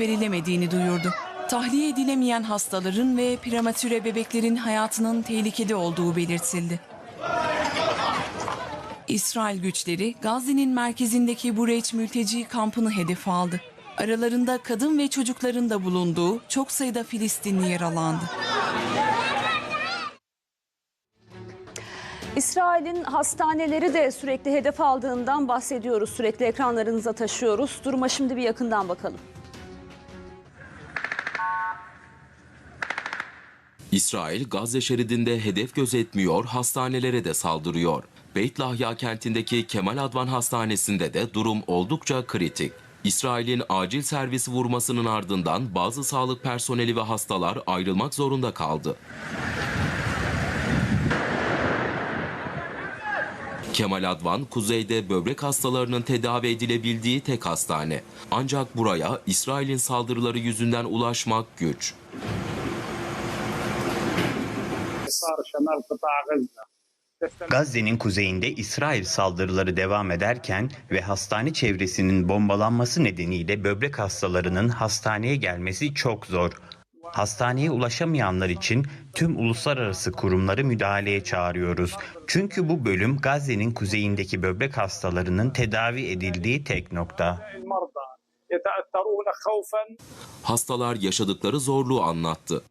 verilemediğini duyurdu. Tahliye edilemeyen hastaların ve prematüre bebeklerin hayatının tehlikede olduğu belirtildi. İsrail güçleri Gazze'nin merkezindeki Bureç mülteci kampını hedef aldı. Aralarında kadın ve çocukların da bulunduğu çok sayıda Filistinli yaralandı. İsrail'in hastaneleri de sürekli hedef aldığından bahsediyoruz. Sürekli ekranlarınıza taşıyoruz. Duruma şimdi bir yakından bakalım. İsrail Gazze şeridinde hedef gözetmiyor, hastanelere de saldırıyor. Beit Lahya kentindeki Kemal Advan Hastanesi'nde de durum oldukça kritik. İsrail'in acil servis vurmasının ardından bazı sağlık personeli ve hastalar ayrılmak zorunda kaldı. Kemal Advan, kuzeyde böbrek hastalarının tedavi edilebildiği tek hastane. Ancak buraya İsrail'in saldırıları yüzünden ulaşmak güç. Gazze'nin kuzeyinde İsrail saldırıları devam ederken ve hastane çevresinin bombalanması nedeniyle böbrek hastalarının hastaneye gelmesi çok zor. Hastaneye ulaşamayanlar için tüm uluslararası kurumları müdahaleye çağırıyoruz. Çünkü bu bölüm Gazze'nin kuzeyindeki böbrek hastalarının tedavi edildiği tek nokta. Hastalar yaşadıkları zorluğu anlattı.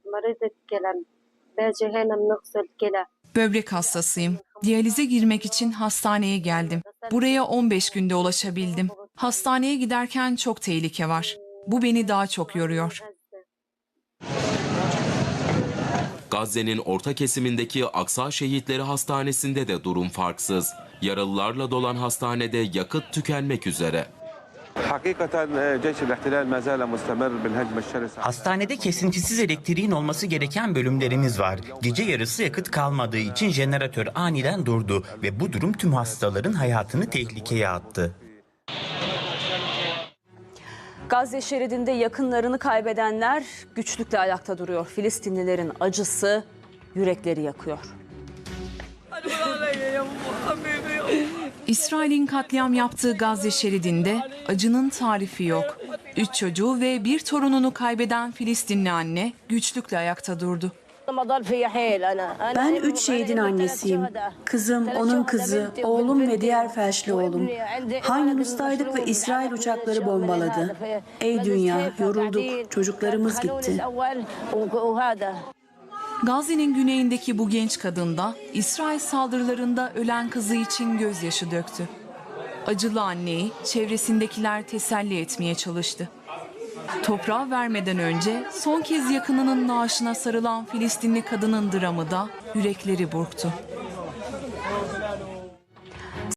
Böbrek hastasıyım. Diyalize girmek için hastaneye geldim. Buraya 15 günde ulaşabildim. Hastaneye giderken çok tehlike var. Bu beni daha çok yoruyor. Gazze'nin orta kesimindeki Aksa Şehitleri Hastanesi'nde de durum farksız. Yaralılarla dolan hastanede yakıt tükenmek üzere. Hastanede kesintisiz elektriğin olması gereken bölümlerimiz var. Gece yarısı yakıt kalmadığı için jeneratör aniden durdu ve bu durum tüm hastaların hayatını tehlikeye attı. Gazze şeridinde yakınlarını kaybedenler güçlükle ayakta duruyor. Filistinlilerin acısı yürekleri yakıyor. İsrail'in katliam yaptığı Gazze şeridinde acının tarifi yok. Üç çocuğu ve bir torununu kaybeden Filistinli anne güçlükle ayakta durdu. Ben üç şehidin annesiyim. Kızım, onun kızı, oğlum ve diğer felçli oğlum. Han Yunus'taydık ve İsrail uçakları bombaladı. Ey dünya, yorulduk, çocuklarımız gitti. Gazze'nin güneyindeki bu genç kadın da İsrail saldırılarında ölen kızı için gözyaşı döktü. Acılı anneyi çevresindekiler teselli etmeye çalıştı. Toprağı vermeden önce son kez yakınının naaşına sarılan Filistinli kadının dramı da yürekleri burktu.